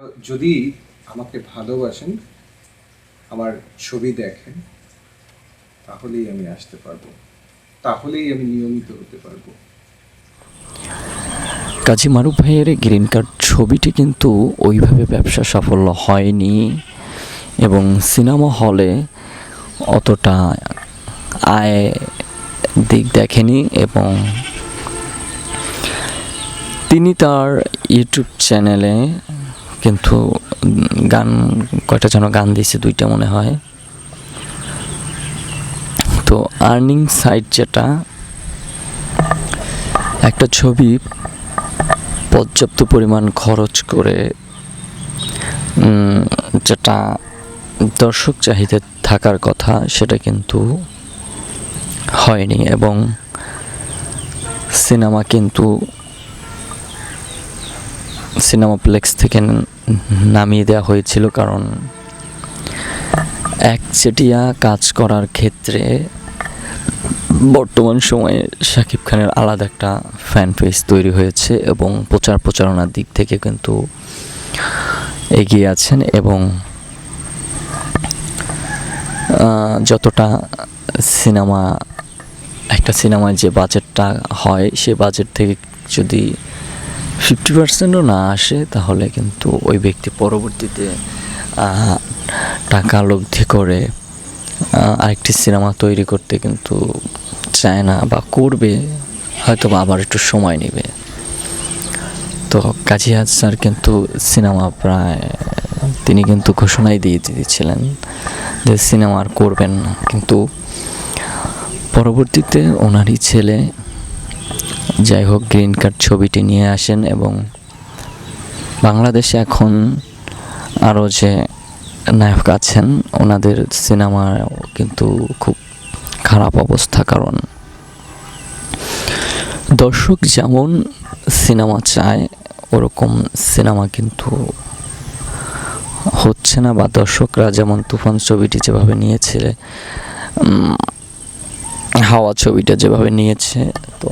যদি আমাকে ভালোবাসেন, আমার ছবি দেখেন, তাহলেই আমি আসতে পারব। তাহলেই আমি নিয়মিত হতে পারব। কাজী মারুফ ভাইয়ের গ্রিন কার্ড ছবিটি কিন্তু ওইভাবে ব্যবসা সাফল্য হয়নি এবং সিনেমা হলে অতটা আয় দিক দেখেনি এবং তিনি তার ইউটিউব চ্যানেলে কিন্তু গান, কয়টা যেন গান দিয়েছে, দুইটা মনে হয়। তো আর্নিং সাইট যেটা, একটা ছবি পর্যাপ্ত পরিমাণ খরচ করে যেটা দর্শক চাহিদা থাকার কথা, সেটা কিন্তু হয়নি এবং সিনেমা কিন্তু সিনেমাপ্লেক্স থেকে ন- নামিয়ে দেওয়া হয়েছিল কারণ একচেটিয়া কাজ করার ক্ষেত্রে বর্তমান সময়ে শাকিব খানের আলাদা একটা ফ্যান পেজ তৈরি হয়েছে এবং প্রচার প্রচারণার দিক থেকে কিন্তু এগিয়ে আছেন এবং যতটা সিনেমা, একটা সিনেমায় যে বাজেটটা হয়, সে বাজেট থেকে যদি ফিফটি পার্সেন্টও না আসে, তাহলে কিন্তু ওই ব্যক্তি পরবর্তীতে টাকা লব্ধি করে আরেকটি সিনেমা তৈরি করতে কিন্তু চায় না বা করবে হয়তো বা আবার একটু সময় নেবে। তো কাজী হাজ স্যার কিন্তু সিনেমা প্রায়, তিনি কিন্তু ঘোষণাই দিয়ে দিয়েছিলেন যে সিনেমা আর করবেন না। কিন্তু পরবর্তীতে ওনারই ছেলে যাই হোক, গ্রিন কার্ড ছবিটি নিয়ে আসেন এবং বাংলাদেশে এখন আরও যে নায়ক আছেন, ওনাদের সিনেমা কিন্তু খুব খারাপ অবস্থা, কারণ দর্শক যেমন সিনেমা চায়, ওরকম সিনেমা কিন্তু হচ্ছে না, বা দর্শকরা যেমন তুফান ছবিটি যেভাবে নিয়েছে হাওয়া ছবিটা যেভাবে নিয়েছে, তো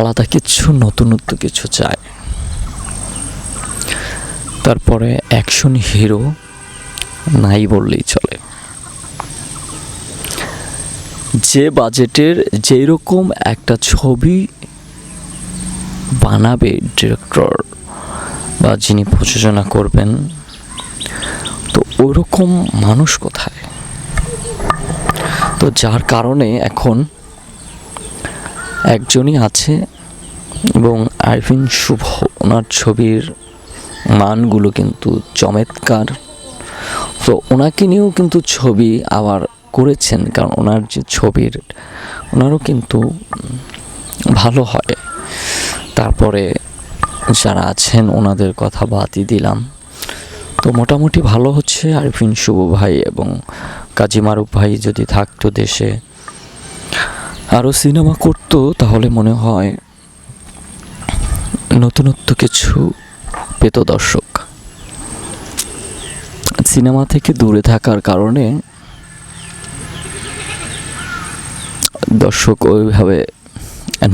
আলাদা কিছু নতুনত্ব কিছু চায় তারপরে অ্যাকশন হিরো নাই বললেই চলে। যে বাজেটের যেই রকম একটা ছবি বানাবে ডিরেক্টর বা যিনি প্রযোজনা করবেন, তো ওরকম মানুষ কোথায়? তো যার কারণে এখন একজনই আছে এবং আরফিন শুভ। ওনার ছবির মানগুলো কিন্তু চমৎকার। তো ওনাকে নিয়েও কিন্তু ছবি আবার করেছেন, কারণ ওনার যে ছবির, ওনারও কিন্তু ভালো হয়। তারপরে যারা আছেন, ওনাদের কথা বাদই দিলাম। তো মোটামুটি ভালো হচ্ছে আরফিন শুভ ভাই এবং কাজী মারুফ ভাই যদি থাকতো দেশে। আরও সিনেমা করতো, তাহলে মনে হয় নতুনত্ব কিছু পেত দর্শক। সিনেমা থেকে দূরে থাকার কারণে দর্শক ওইভাবে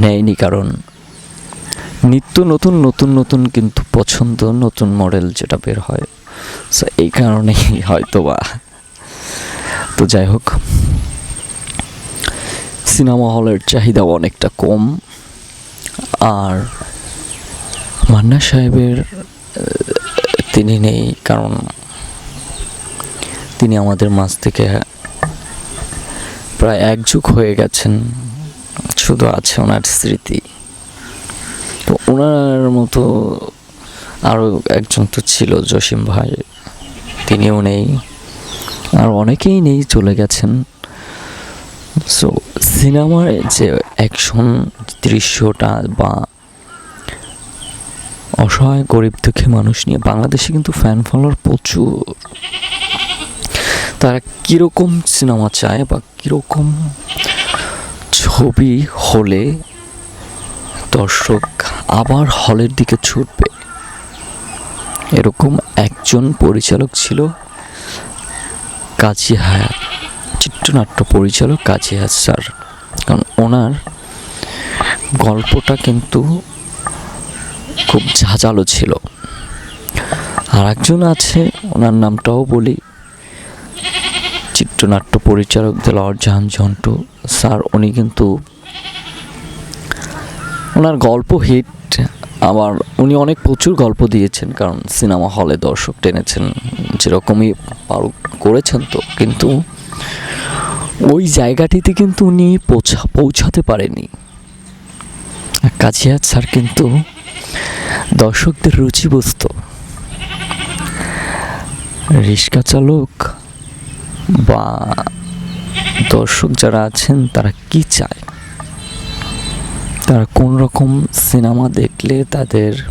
নেয়নি, কারণ নিত্য নতুন নতুন নতুন কিন্তু পছন্দ নতুন মডেল যেটা বের হয়। সো এই কারণেই হয়তো বা তো যাই হোক। সিনেমা হলের চাহিদা অনেকটা কম। আর মান্না সাহেবের তিনি নেই কারণ তিনি আমাদের মাঝ থেকে প্রায় একযুগ হয়ে গেছেন। শুধু আছে ওনার স্মৃতি। তো ওনার মতো আরও একজন তো ছিল, জসিম ভাই। তিনিও নেই। আর অনেকেই নেই, চলে গেছেন। সো সিনেমার যে অ্যাকশন দৃশ্যটা বা অসহায়, গরিব, দুঃখী মানুষ নিয়ে বাংলাদেশে কিন্তু ফ্যান ফলোয়ার প্রচুর। তারা কীরকম সিনেমা চায় বা কীরকম ছবি হলে দর্শক আবার হলের দিকে ছুটবে? এরকম একজন পরিচালক ছিল কাজী হায়াত, চিত্রনাট্য পরিচালক কাজী হায়াত স্যার। কারণ ওনার গল্পটা কিন্তু খুব ঝাঁঝালো ছিল। আর একজন আছে, ওনার নামটাও বলি। চিত্রনাট্য পরিচালক দেলাওয়ার জাহান ঝন্টু স্যার, উনি কিন্তু ওনার গল্প হিট। আবার উনি অনেক প্রচুর গল্প দিয়েছেন, কারণ সিনেমা হলে দর্শক টেনেছেন। যেরকমই পারুক করেছেন তো, কিন্তু ওই জায়গাটিতে কিন্তু উনি পৌঁছা পৌঁছাতে পারেনি কাজিয়াত স্যার কিন্তু দর্শকদের রুচি বুঝত রিক্সা চালক বা দর্শক যারা আছেন, তারা কি চায়? তারা কোন রকম সিনেমা দেখলে তাদের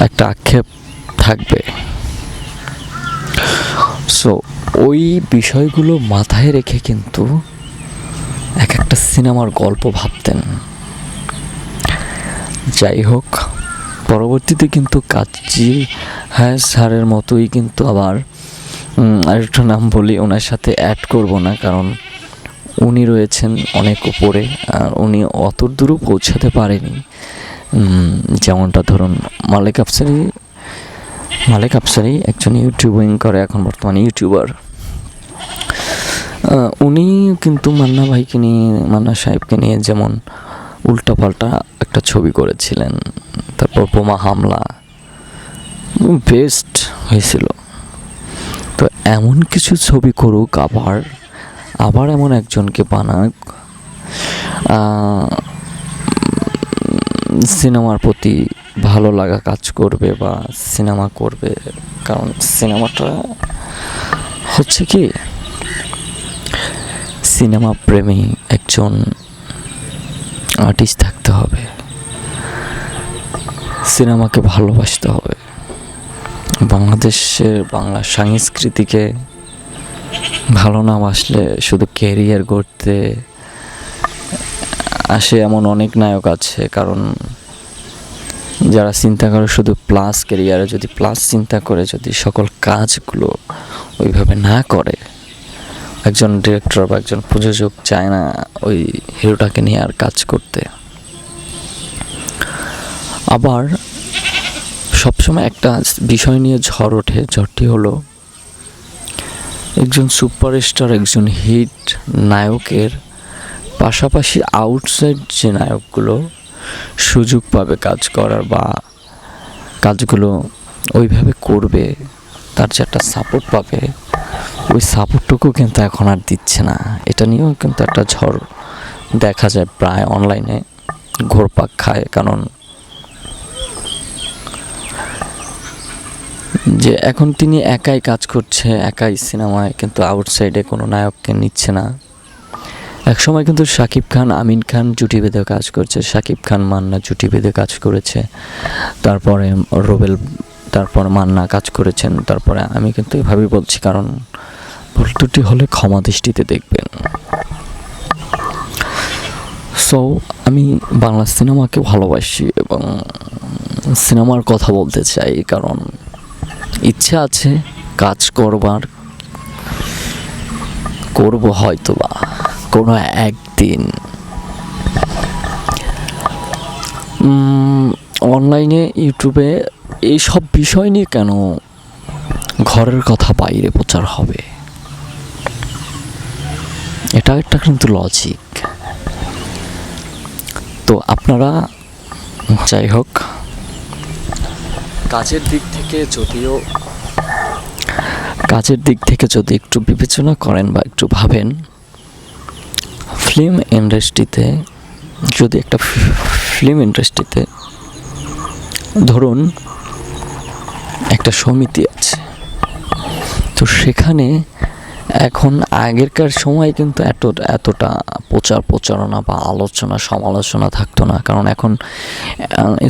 একটা আক্ষেপ থাকবে? ওই বিষয়গুলো মাথায় রেখে কিন্তু এক একটা সিনেমার গল্প ভাবতেন। যাই হোক, পরবর্তীতে কিন্তু কাজী হ্যাঁ স্যারের মতোই কিন্তু আবার আরেকটা নাম বলি, ওনার সাথে অ্যাড করব না, কারণ উনি রয়েছেন অনেক উপরে আর উনি অত দূরও পৌঁছাতে পারেনি। যেমনটা ধরুন, মালিক আফসারি মালিক আফসারি একজন ইউটিউবিং করে, এখন বর্তমানে ইউটিউবার উনি কিন্তু মান্না ভাইকে নিয়ে, মান্না সাহেবকে নিয়ে যেমন উল্টাপাল্টা একটা ছবি করেছিলেন। তারপর বোমা হামলা, বেস্ট হয়েছিল। তো এমন কিছু ছবি করুক আবার আবার এমন একজনকে বানাক সিনেমার প্রতি ভালো লাগা কাজ করবে বা সিনেমা করবে। কারণ সিনেমাটা হচ্ছে কি সিনেমা প্রেমী একজন আর্টিস্ট থাকতে হবে। সিনেমাকে ভালোবাসতে হবে। বাংলাদেশের বাংলা সংস্কৃতিকে ভালো না বাসলে শুধু ক্যারিয়ার করতে আসে এমন অনেক নায়ক আছে, কারণ যারা চিন্তা করে শুধু প্লাস ক্যারিয়ারে যদি প্লাস চিন্তা করে যদি সকল কাজগুলো ওইভাবে না করে একজন ডিরেক্টর বা একজন প্রযোজক চায় না ওই হিরোটাকে নিয়ে আর কাজ করতে। আবার সবসময় একটা বিষয় নিয়ে ঝড় ওঠে, ঝড়টি হলো একজন সুপারস্টার একজন হিট নায়কের পাশাপাশি আউটসাইড যে নায়কগুলো সুযোগ পাবে কাজ করার বা কাজগুলো ওইভাবে করবে, তার যে একটা সাপোর্ট পাবে ওই সাপোর্টটুকু কিন্তু এখন আর দিচ্ছে না। এটা নিয়েও কিন্তু একটা ঝড় দেখা যায় প্রায় অনলাইনে ঘোরপাক খায়। কারণ যে এখন তিনি একাই কাজ করছে, একাই সিনেমায়, কিন্তু আউটসাইডে কোনো নায়ককে নিচ্ছে না। এক সময় কিন্তু শাকিব খান, আমিন খান জুটি বেঁধে কাজ করছে, শাকিব খান মান্না জুটি বেঁধে কাজ করেছে। তারপরে রোবেল তারপর মান্না কাজ করেছেন, তারপরে আমি কিন্তু এভাবেই বলছি, কারণ ভুল ত্রুটি হলে ক্ষমা দৃষ্টিতে দেখবেন। সো আমি বাংলা সিনেমাকে ভালোবাসি এবং সিনেমার কথা বলতে চাই, কারণ ইচ্ছা আছে কাজ করবার, করব হয়তো বা কোনো একদিন। অনলাইনে ইউটিউবে এই সব বিষয় নিয়ে কেন ঘরের কথা বাইরে প্রচার হবে? এটা একটা কিন্তু লজিক তো আপনারা, যাই হোক, কাজের দিক থেকে যদিও, কাজের দিক থেকে যদি একটু বিবেচনা করেন বা একটু ভাবেন ফিল্ম ইন্ডাস্ট্রিতে যদি একটা ফিল্ম ইন্ডাস্ট্রিতে ধরুন একটা সমিতি আছে। তো সেখানে এখন আগেরকার সময় কিন্তু এত, এতটা প্রচার প্রচারণা বা আলোচনা, সমালোচনা থাকতো না। কারণ এখন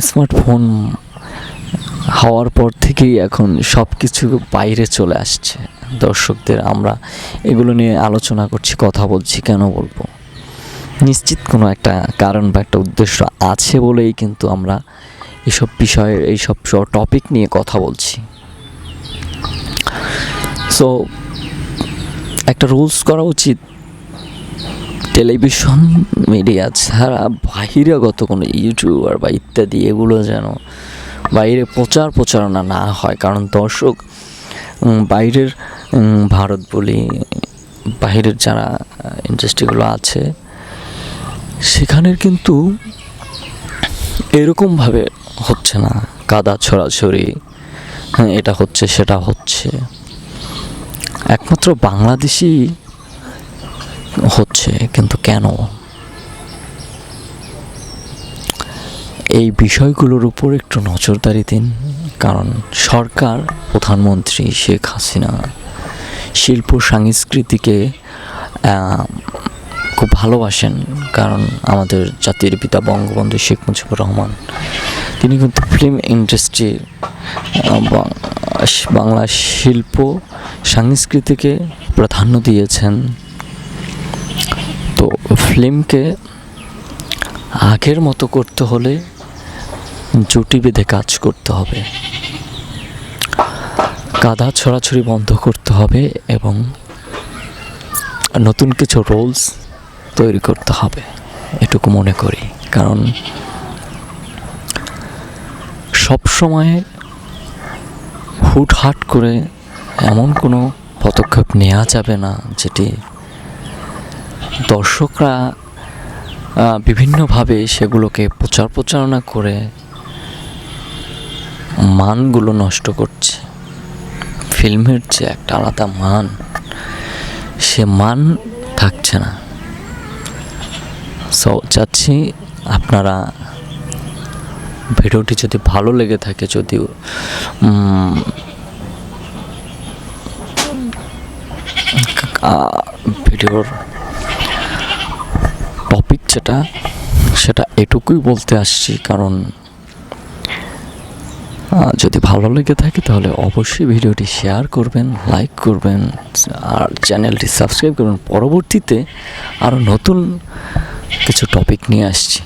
স্মার্টফোন হওয়ার পর থেকেই এখন সব কিছু বাইরে চলে আসছে। দর্শকদের, আমরা এগুলো নিয়ে আলোচনা করছি, কথা বলছি, কেন বলব? নিশ্চিত কোনো একটা কারণ বা একটা উদ্দেশ্য আছে বলেই কিন্তু আমরা এসব বিষয়ে এইসব টপিক নিয়ে কথা বলছি। সো একটা রুলস করা উচিত। টেলিভিশন মিডিয়া ছাড়া বাহিরাগত কোনো ইউটিউবার বা ইত্যাদি এগুলো যেন বাইরে প্রচার প্রচারণা না হয়। কারণ দর্শক বাইরের ভারত বলি, বাইরের যারা ইন্ডাস্ট্রিগুলো আছে, সেখানের কিন্তু এরকমভাবে হচ্ছে না, কাদা ছড়াছড়ি হ্যাঁ এটা হচ্ছে, সেটা হচ্ছে। একমাত্র বাংলাদেশি হচ্ছে, কিন্তু কেন? এই বিষয়গুলোর উপর একটু নজরদারি দিন, কারণ সরকার, প্রধানমন্ত্রী শেখ হাসিনা শিল্প সংস্কৃতিকে খুব ভালোবাসেন, কারণ আমাদের জাতির পিতা বঙ্গবন্ধু শেখ মুজিবুর রহমান। তিনি কিন্তু ফিল্ম ইন্ডাস্ট্রি বাংলা শিল্প, সংস্কৃতিকে প্রাধান্য দিয়েছেন। তো ফিল্মকে আগের মতো করতে হলে জুটি বেঁধে কাজ করতে হবে। কাদা ছড়াছড়ি বন্ধ করতে হবে এবং নতুন কিছু রোলস তৈরি করতে হবে। এটুকু মনে করি। কারণ সব সময় হুটহাট করে এমন কোনো পদক্ষেপ নেওয়া যাবে না যেটি দর্শকরা বিভিন্নভাবে সেগুলোকে প্রচার প্রচারণা করে মানগুলো নষ্ট করছে। ফিল্মের যে একটা আলাদা মান, সে মান থাকছে না। সো চাচ্ছি আপনারা ভিডিওটি যদি ভালো লেগে থাকে যদিও ভিডিওর টপিক যেটা, সেটা এটুকুই বলতে আসছি, কারণ যদি ভালো লেগে থাকে, তাহলে অবশ্যই ভিডিওটি শেয়ার করবেন লাইক করবেন, আর চ্যানেলটি সাবস্ক্রাইব করবেন। পরবর্তীতে আরও নতুন কিছু টপিক নিয়ে আসছি।